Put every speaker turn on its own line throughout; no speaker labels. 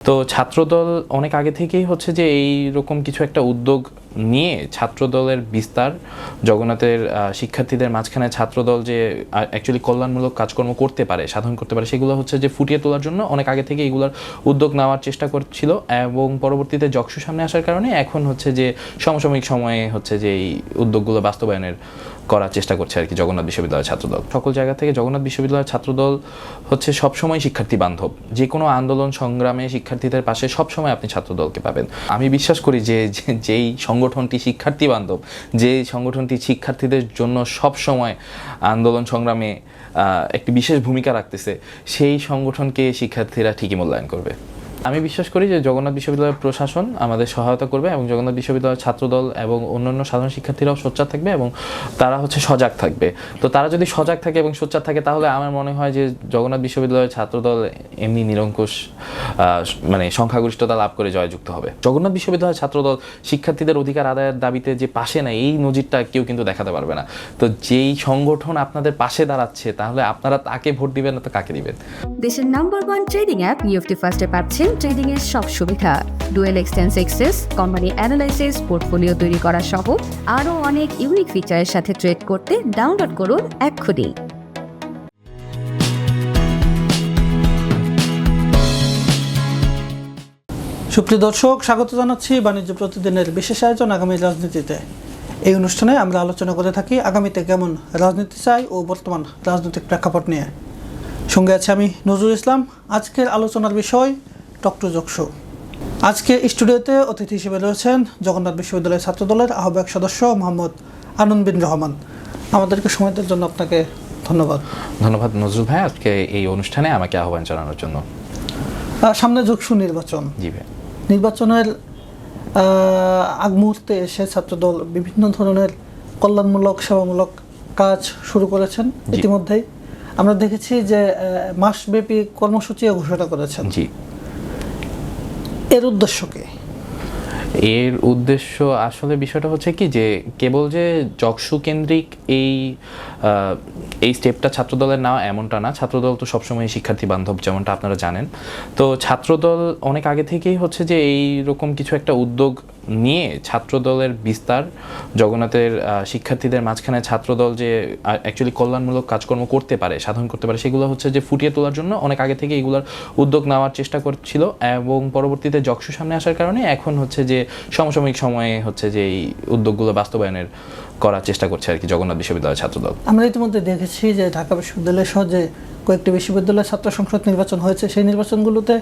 তো ছাত্রদল অনেক আগে থেকেই হচ্ছে যে এই রকম কিছু একটা উদ্যোগ নিয়ে ছাত্রদলের বিস্তার, জগন্নাথের শিক্ষার্থীদের মাঝখানে ছাত্রদল যে অ্যাকচুয়ালি কল্যাণমূলক কাজকর্ম করতে পারে, সাধন করতে পারে, সেগুলো হচ্ছে যে ফুটিয়ে তোলার জন্য অনেক আগে থেকে এগুলোর উদ্যোগ নেওয়ার চেষ্টা করছিল এবং পরবর্তীতে যক্ষু সামনে আসার কারণে এখন হচ্ছে যে সমসাময়িক সময়ে হচ্ছে যে এই উদ্যোগগুলো বাস্তবায়নের করার চেষ্টা করছে আর কি জগন্নাথ বিশ্ববিদ্যালয়ের ছাত্রদল। সকল জায়গা থেকে জগন্নাথ বিশ্ববিদ্যালয়ের ছাত্রদল হচ্ছে সবসময় শিক্ষার্থী বান্ধব। যে কোনো আন্দোলন, সংগ্রামে শিক্ষার্থীদের পাশে সবসময় আপনি ছাত্রদলকে পাবেন। আমি বিশ্বাস করি যে যেই সংগঠনটি শিক্ষার্থী বান্ধব, যে সংগঠনটি শিক্ষার্থীদের জন্য সবসময় আন্দোলন, সংগ্রামে একটি বিশেষ ভূমিকা রাখতেছে, সেই সংগঠনকে শিক্ষার্থীরা ঠিকই মূল্যায়ন করবে। আমি বিশ্বাস করি যে জগন্নাথ বিশ্ববিদ্যালয়ের প্রশাসন আমাদের সহায়তা করবে এবং জগন্নাথ বিশ্ববিদ্যালয়ের ছাত্রদল এবং অন্যান্য সাধারণ শিক্ষার্থীরাও সোচ্চার থাকবে এবং তারা হচ্ছে সজাগ থাকবে। তো তারা যদি সজাগ থাকে এবং সোচ্চার থাকে, তাহলে আমার মনে হয় যে জগন্নাথ বিশ্ববিদ্যালয়ের ছাত্রদল এমনি নিরঙ্কুশ মানে সংখ্যাগরিষ্ঠতা লাভ করে জয়যুক্ত হবে। জগন্নাথ বিশ্ববিদ্যালয়ের ছাত্রদল শিক্ষার্থীদের অধিকার আদায়ের দাবিতে যে পাশে নেয়, এই নজিরটা কেউ কিন্তু দেখাতে পারবে না। তো যেই সংগঠন আপনাদের পাশে দাঁড়াচ্ছে, তাহলে আপনারা তাকে ভোট দিবেন না তো কাকে দিবেন?
দেশের নাম্বার ওয়ান ট্রেডিং অ্যাপ নিউফটি ফার্স্টে পাচ্ছেন ট্রেডিং এর সব সুবিধা। ডুয়েল এক্সটেন্স এক্সেস, কোম্পানি অ্যানালাইসিস, পোর্টফোলিও তৈরি করা সহ আরও অনেক ইউনিক ফিচারের সাথে ট্রেড করতে ডাউনলোড করুন এক্ষুনি।
সুপ্রিয় দর্শক, স্বাগত জানাচ্ছি বাণিজ্য প্রতিদিনের বিশেষ আয়োজন আগামী রাজনীতিতে। এই অনুষ্ঠানে আমরা আলোচনা করে থাকি আগামীতে কেমন রাজনীতি চাই ও বর্তমান রাজনৈতিক প্রেক্ষাপট নিয়ে। সঙ্গে আছে আমি নজরুল ইসলাম। আজকের আলোচনার বিষয় টকটু জকশো আজকে স্টুডিওতে অতিথি হিসেবে রয়েছেন জগন্নাথ বিশ্ববিদ্যালয়ের ছাত্রদলের আহ্বায়ক সদস্য মোহাম্মদ আনন্দ বিন রহমান। আমাদেরকে সময় দেওয়ার জন্য আপনাকে ধন্যবাদ।
ধন্যবাদ নজরুল ভাই আজকে এই অনুষ্ঠানে আমাকে আহ্বান জানানোর জন্য।
সামনে যোগসু নির্বাচন।
জি ভাই।
নির্বাচনের আগ মুহূর্তে এসে ছাত্রদল বিভিন্ন ধরনের কল্যাণমূলক সেবামূলক কাজ শুরু করেছেন ইতিমধ্যেই। আমরা দেখেছি যে মাসব্যাপী কর্মসূচিও ঘোষণা করেছেন।
জি।
এর উদ্দেশ্য কি?
এর উদ্দেশ্য আসলে বিষয়টা হচ্ছে কি যে কেবল যে জকসু কেন্দ্রিক এই এই স্টেপটা ছাত্রদলের নেওয়া এমনটা না। ছাত্রদল তো সবসময় শিক্ষার্থী বান্ধব যেমনটা আপনারা জানেন। তো ছাত্রদল অনেক আগে থেকেই হচ্ছে যে এই রকম কিছু একটা উদ্যোগ নিয়ে ছাত্রদলের বিস্তার, জগন্নাথের শিক্ষার্থীদের মাঝখানে ছাত্রদল যে অ্যাকচুয়ালি কল্যাণমূলক কাজকর্ম করতে পারে, সাধন করতে পারে, সেগুলো হচ্ছে যে ফুটিয়ে তোলার জন্য অনেক আগে থেকে এগুলোর উদ্যোগ নেওয়ার চেষ্টা করছিল এবং পরবর্তীতে যক্ষু সামনে আসার কারণে এখন হচ্ছে যে সমসাময়িক সময়ে হচ্ছে যে এই উদ্যোগগুলো বাস্তবায়নের করার চেষ্টা করছে আর কি জগন্নাথ বিশ্ববিদ্যালয়ের ছাত্রদল।
আমরা ইতিমধ্যে দেখেছি যে ঢাকা বিশ্ববিদ্যালয় সহ যে কয়েকটি বিশ্ববিদ্যালয়ের ছাত্র সংসদ নির্বাচন হয়েছে। সেই নির্বাচনগুলোতে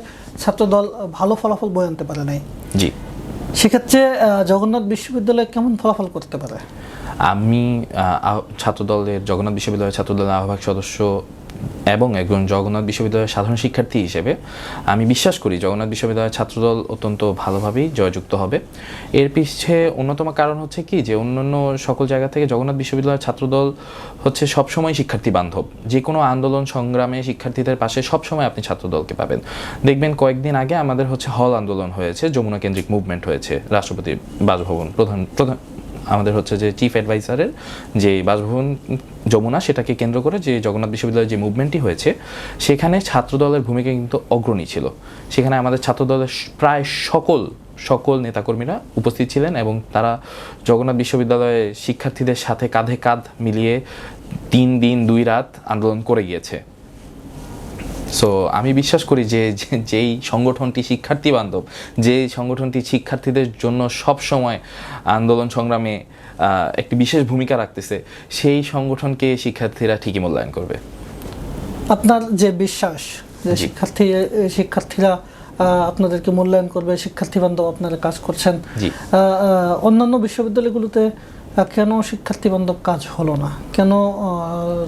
ছাত্রদল ভালো ফলাফল বয়ে আনতে পারে নাই।
জি।
সেক্ষেত্রে জগন্নাথ বিশ্ববিদ্যালয় কেমন ফলাফল করতে পারে?
আমি ছাত্রদলের জগন্নাথ বিশ্ববিদ্যালয়ের ছাত্রদলের আহ্বায়ক সদস্য এবং একজন জগন্নাথ বিশ্ববিদ্যালয়ের সাধারণ শিক্ষার্থী হিসেবে আমি বিশ্বাস করি জগন্নাথ বিশ্ববিদ্যালয়ের ছাত্রদল অত্যন্ত ভালোভাবেই জয়যুক্ত হবে। এর পিছে অন্যতম কারণ হচ্ছে কি যে অন্যান্য সকল জায়গা থেকে জগন্নাথ বিশ্ববিদ্যালয়ের ছাত্রদল হচ্ছে সবসময় শিক্ষার্থী বান্ধব। যে কোনো আন্দোলন সংগ্রামে শিক্ষার্থীদের পাশে সবসময় আপনি ছাত্রদলকে পাবেন। দেখবেন কয়েকদিন আগে আমাদের হচ্ছে হল আন্দোলন হয়েছে, যমুনা কেন্দ্রিক মুভমেন্ট হয়েছে, রাষ্ট্রপতি বাসভবন প্রধান প্রধান আমাদের হচ্ছে যে চিফ অ্যাডভাইসারের যে বাসভবন যমুনা, সেটাকে কেন্দ্র করে যে জগন্নাথ বিশ্ববিদ্যালয়ের যে মুভমেন্টটি হয়েছে, সেখানে ছাত্রদলের ভূমিকা কিন্তু অগ্রণী ছিল। সেখানে আমাদের ছাত্রদলের প্রায় সকল সকল নেতাকর্মীরা উপস্থিত ছিলেন এবং তারা জগন্নাথ বিশ্ববিদ্যালয়ে শিক্ষার্থীদের সাথে কাঁধে কাঁধ মিলিয়ে তিন দিন দুই রাত আন্দোলন করে গিয়েছে। সো আমি বিশ্বাস করি যে যেই সংগঠনটি শিক্ষার্থী বান্ধব যে সংগঠনটি শিক্ষার্থীদের জন্য সব সময় আন্দোলন সংগ্রামে একটি বিশেষ ভূমিকা রাখতেছে সেই সংগঠনকে শিক্ষার্থীরা ঠিকই মূল্যায়ন করবে।
আপনার যে বিশ্বাস যে শিক্ষার্থী শিক্ষার্থীরা আপনাদেরকে মূল্যায়ন করবে শিক্ষার্থী বান্ধব আপনারা কাজ করছেন অন্যান্য বিশ্ববিদ্যালয়গুলোতে কেন শিক্ষার্থী বান্ধব কাজ হলো না? কেন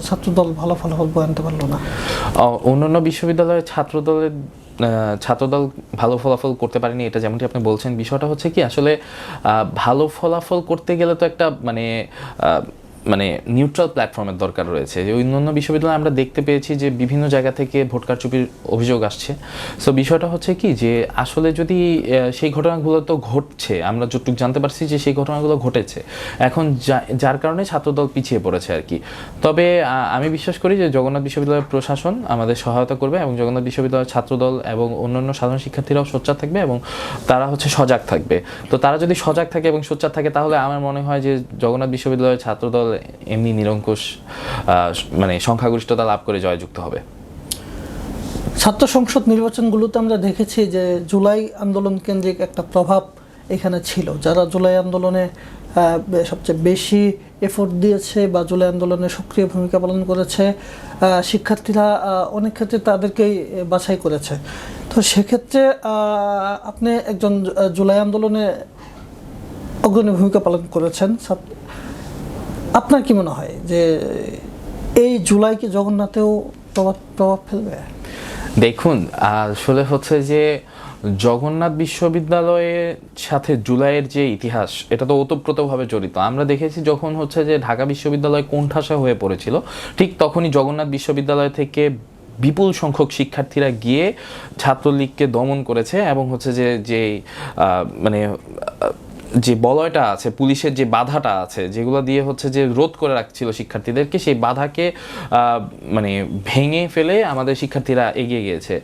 ছাত্রদল ভালো ফলাফল বয়ে আনতে পারল না?
অন্যান্য বিশ্ববিদ্যালয়ের ছাত্রদলের ছাত্রদল ভালো ফলাফল করতে পারেনি, এটা যেমনটি আপনি বলছেন, বিষয়টা হচ্ছে কি, আসলে ভালো ফলাফল করতে গেলে তো একটা মানে মানে নিউট্রাল প্ল্যাটফর্মের দরকার রয়েছে। যে অন্যান্য বিশ্ববিদ্যালয়ে আমরা দেখতে পেয়েছি যে বিভিন্ন জায়গা থেকে ভোট কারচুপির অভিযোগ আসছে। সো বিষয়টা হচ্ছে কি যে আসলে যদি সেই ঘটনাগুলো তো ঘটছে, আমরা যতটুকু জানতে পারছি যে সেই ঘটনাগুলো ঘটেছে। এখন যার কারণে ছাত্রদল পিছিয়ে পড়েছে আর কি। তবে আমি বিশ্বাস করি যে জগন্নাথ বিশ্ববিদ্যালয়ের প্রশাসন আমাদের সহায়তা করবে এবং জগন্নাথ বিশ্ববিদ্যালয়ের ছাত্রদল এবং অন্যান্য সাধারণ শিক্ষার্থীরাও সোচ্চার থাকবে এবং তারা হচ্ছে সজাগ থাকবে। তো তারা যদি সজাগ থাকে এবং সোচ্চার থাকে, তাহলে আমার মনে হয় যে জগন্নাথ বিশ্ববিদ্যালয়ের ছাত্রদল এমনি নিরঙ্কুশ মানে সংখ্যাগরিষ্ঠতা লাভ করে জয়যুক্ত হবে।
ছাত্র সংসদ নির্বাচনগুলোতে আমরা দেখেছি যে জুলাই আন্দোলন কেন্দ্রিক একটা প্রভাব এখানে ছিল। যারা জুলাই আন্দোলনে সবচেয়ে বেশি এফোর্ট দিয়েছে বা জুলাই আন্দোলনে সক্রিয় ভূমিকা পালন করেছে শিক্ষার্থীরা অনেক ক্ষেত্রে তাদেরকেই বাছাই করেছে। তো সেক্ষেত্রে আপনি একজন জুলাই আন্দোলনে অগ্রণী ভূমিকা পালন করেছেন আপনার কি মনে হয় যে এই জুলাই কি জগন্নাথেও প্রভাব প্রভাব ফেলবে?
দেখুন, আসলে হচ্ছে যে জগন্নাথ বিশ্ববিদ্যালয়ের সাথে জুলাইয়ের যে ইতিহাস, এটা তো ওতপ্রোতভাবে জড়িত। আমরা দেখেছি যখন হচ্ছে যে ঢাকা বিশ্ববিদ্যালয় কোণঠাসা হয়ে পড়েছিল, ঠিক তখনই জগন্নাথ বিশ্ববিদ্যালয় থেকে বিপুল সংখ্যক শিক্ষার্থীরা গিয়ে ছাত্রলীগকে দমন করেছে এবং হচ্ছে যে যে মানে যে বলয়টা আছে, পুলিশের যে বাধাটা আছে, যেগুলো দিয়ে হচ্ছে যে রোধ করে রাখছিল শিক্ষার্থীদেরকে, সেই বাধাকে মানে ভেঙে ফেলে আমাদের শিক্ষার্থীরা এগিয়ে গিয়েছে।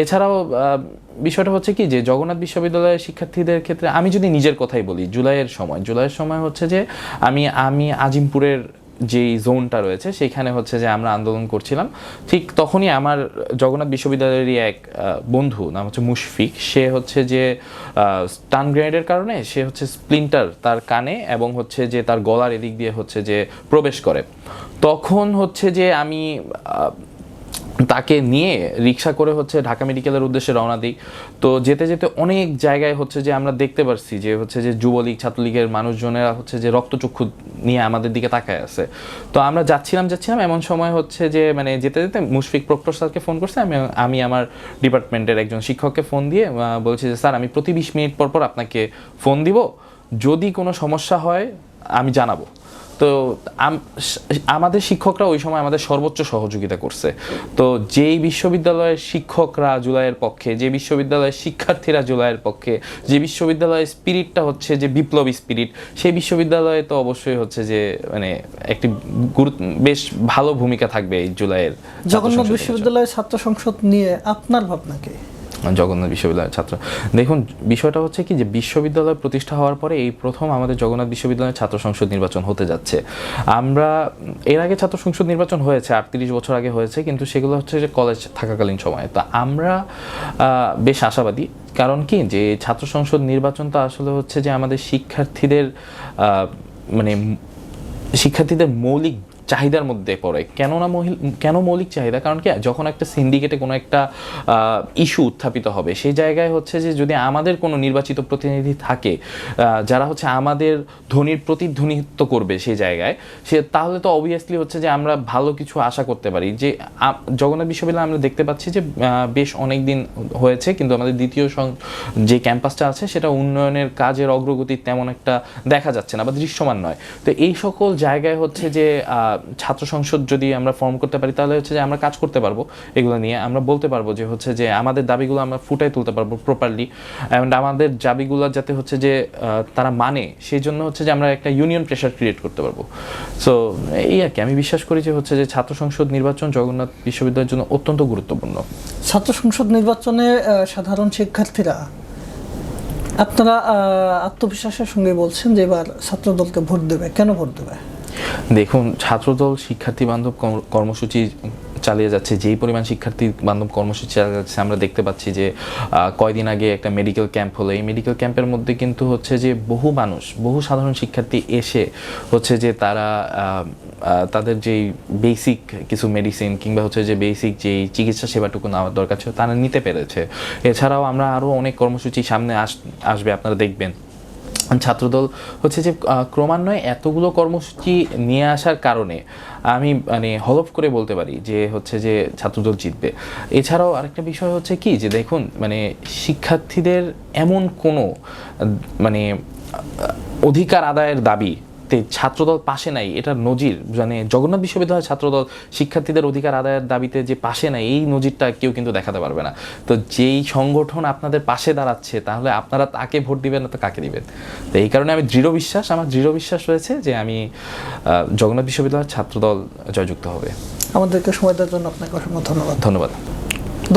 এছাড়াও বিষয়টা হচ্ছে কি যে জগন্নাথ বিশ্ববিদ্যালয়ের শিক্ষার্থীদের ক্ষেত্রে আমি যদি নিজের কথাই বলি, জুলাইয়ের সময় জুলাইয়ের সময় হচ্ছে যে আমি আমি আজিমপুরের যেই জোনটা রয়েছে, সেখানে হচ্ছে যে আমরা আন্দোলন করছিলাম। ঠিক তখনই আমার জগন্নাথ বিশ্ববিদ্যালয়েরই এক বন্ধু, নাম হচ্ছে মুশফিক, সে হচ্ছে যে টান গ্রেনেডের কারণে সে হচ্ছে স্প্লিন্টার তার কানে এবং হচ্ছে যে তার গলার এদিক দিয়ে হচ্ছে যে প্রবেশ করে। তখন হচ্ছে যে আমি তাকে নিয়ে রিক্সা করে হচ্ছে ঢাকা মেডিকেলের উদ্দেশ্যে রওনা দিই। তো যেতে যেতে অনেক জায়গায় হচ্ছে যে আমরা দেখতে পারছি যে হচ্ছে যে যুবলীগ, ছাত্রলীগের মানুষজনেরা হচ্ছে যে রক্তচক্ষু নিয়ে আমাদের দিকে তাকায় আছে। তো আমরা যাচ্ছিলাম যাচ্ছিলাম এমন সময় হচ্ছে যে মানে যেতে যেতে মুশফিক প্রক্টর স্যারকে ফোন করছে। আমি আমি আমার ডিপার্টমেন্টের একজন শিক্ষককে ফোন দিয়ে বলছি যে, স্যার, আমি প্রতি বিশ মিনিট পর পর আপনাকে ফোন দিব। যদি কোনো সমস্যা হয়, আমি জানাব। তো আমাদের শিক্ষকরা ওই সময় আমাদের সর্বোচ্চ সহযোগিতা করছে। তো যেই বিশ্ববিদ্যালয়ের শিক্ষকরা জুলাইয়ের পক্ষে যে বিশ্ববিদ্যালয়ের শিক্ষার্থীরা জুলাইয়ের পক্ষে যে বিশ্ববিদ্যালয়ের স্পিরিটটা হচ্ছে যে বিপ্লবী স্পিরিট সেই বিশ্ববিদ্যালয়ে তো অবশ্যই হচ্ছে যে মানে একটি গুরুত্ব বেশ ভালো ভূমিকা থাকবে এই জুলাইয়ের
জগন্নাথ বিশ্ববিদ্যালয়ের ছাত্র সংসদ নিয়ে আপনার ভাবনা কি?
জগন্নাথ বিশ্ববিদ্যালয়ের ছাত্র। দেখুন, বিষয়টা হচ্ছে কি যে বিশ্ববিদ্যালয় প্রতিষ্ঠা হওয়ার পরে এই প্রথম আমাদের জগন্নাথ বিশ্ববিদ্যালয়ের ছাত্র সংসদ নির্বাচন হতে যাচ্ছে। আমরা, এর আগে ছাত্র সংসদ নির্বাচন হয়েছে, আটত্রিশ বছর আগে হয়েছে, কিন্তু সেগুলো হচ্ছে যে কলেজ থাকাকালীন সময়ে। তো আমরা বেশ আশাবাদী। কারণ কি যে ছাত্র সংসদ নির্বাচন তো আসলে হচ্ছে যে আমাদের শিক্ষার্থীদের মানে শিক্ষার্থীদের মৌলিক চাহিদার মধ্যে পড়ে। কেননা মহিল- কেন মৌলিক চাহিদা? কারণ কি, যখন একটা সিন্ডিকেটে কোনো একটা ইস্যু উত্থাপিত হবে, সেই জায়গায় হচ্ছে যে, যদি আমাদের কোনো নির্বাচিত প্রতিনিধি থাকে যারা হচ্ছে আমাদের ধ্বনির প্রতিধ্বনিত্ব করবে সেই জায়গায়, সে, তাহলে তো অবভিয়াসলি হচ্ছে যে, আমরা ভালো কিছু আশা করতে পারি। যে জগন্নাথ বিশ্ববিদ্যালয় আমরা দেখতে পাচ্ছি যে বেশ অনেক দিন হয়েছে, কিন্তু আমাদের দ্বিতীয় যে ক্যাম্পাসটা আছে, সেটা উন্নয়নের কাজের অগ্রগতি তেমন একটা দেখা যাচ্ছে না, বা দৃশ্যমান নয়। তো এই সকল জায়গায় হচ্ছে যে ছাত্র সংসদ যদি আমরা ফর্ম করতে পারি, তাহলে হচ্ছে যে আমরা কাজ করতে পারব এগুলো নিয়ে। আমরা বলতে পারব যে হচ্ছে যে আমাদের দাবিগুলো আমরা ফুটাই তুলতে পারব প্রপারলি অ্যান্ড আমাদের দাবিগুলো যাতে হচ্ছে যে তারা মানে সেই জন্য হচ্ছে যে আমরা একটা ইউনিয়ন প্রেশার ক্রিয়েট করতে পারব। সো এই আর কি। আমি বিশ্বাস করি যে হচ্ছে যে ছাত্র সংসদ নির্বাচন জগন্নাথ বিশ্ববিদ্যালয়ের জন্য অত্যন্ত গুরুত্বপূর্ণ।
ছাত্র সংসদ নির্বাচনে সাধারণ শিক্ষার্থীরা, আপনারা আত্মবিশ্বাসের সঙ্গে বলছেন যে এবার ছাত্র দলকে ভোট দেবে। কেন ভোট দেবে?
দেখুন, ছাত্রদল শিক্ষার্থী বান্ধব কর্ম- কর্মসূচি চালিয়ে যাচ্ছে, যেই পরিমাণ শিক্ষার্থী বান্ধব কর্মসূচি চালিয়ে যাচ্ছে, আমরা দেখতে পাচ্ছি যে কয়দিন আগে একটা মেডিকেল ক্যাম্প হলো। এই মেডিকেল ক্যাম্পের মধ্যে কিন্তু হচ্ছে যে বহু মানুষ, বহু সাধারণ শিক্ষার্থী এসে হচ্ছে যে তারা তাদের যেই বেসিক কিছু মেডিসিন কিংবা হচ্ছে যে বেসিক যেই চিকিৎসা সেবাটুকু নেওয়ার দরকার ছিল, তারা নিতে পেরেছে। এছাড়াও আমরা আরও অনেক কর্মসূচি সামনে আস, আসবে, আপনারা দেখবেন। ছাত্রদল হচ্ছে যে ক্রমান্বয়ে এতগুলো কর্মসূচি নিয়ে আসার কারণে আমি মানে হলফ করে বলতে পারি যে, হচ্ছে যে, ছাত্রদল জিতবে। এছাড়াও আরেকটা বিষয় হচ্ছে কি যে, দেখুন মানে শিক্ষার্থীদের এমন কোনো মানে অধিকার আদায়ের দাবি তে ছাত্রদল পাশে নাই এটা নজির। মানে জগন্নাথ বিশ্ববিদ্যালয়ের ছাত্রদল শিক্ষার্থীদের অধিকার আদায়ের দাবিতে যে পাশে নাই এই নজিরটা কেউ কিন্তু দেখাতে পারবে না। তো যেই সংগঠন আপনাদের পাশে দাঁড়াচ্ছে তাহলে আপনারা তাকে ভোট দিবেন না তো কাকে দিবেন? তো এই কারণে আমি দৃঢ় বিশ্বাস আমার দৃঢ় বিশ্বাস রয়েছে যে আমি জগন্নাথ বিশ্ববিদ্যালয়ের ছাত্রদল জয়যুক্ত হবে।
আমাদেরকে সময় দেওয়ার জন্য আপনাকে অসংখ্য ধন্যবাদ।
ধন্যবাদ।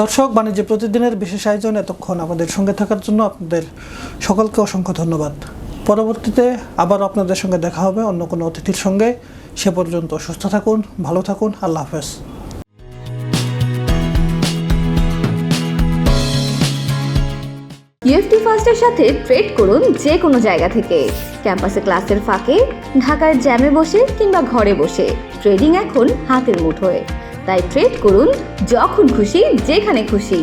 দর্শক বাণিজ্য প্রতিদিনের বিশেষ আয়োজন এতক্ষণ আমাদের সঙ্গে থাকার জন্য আপনাদের সকলকে অসংখ্য ধন্যবাদ। পরবর্তীতে আবার আপনাদের সঙ্গে দেখা হবে অন্য কোনো অতিথির সঙ্গে। সে পর্যন্ত সুস্থ থাকুন, ভালো থাকুন, আল্লাহ হাফেজ।
ইউএফটি ফার্স্টের সাথে ট্রেড করুন যে কোনো জায়গা থেকে। ক্যাম্পাসে ক্লাসের ফাঁকে, ঢাকার জ্যামে বসে কিংবা ঘরে বসে। ট্রেডিং এখন হাতের মুঠোয়। তাই ট্রেড করুন যখন খুশি, যেখানে খুশি।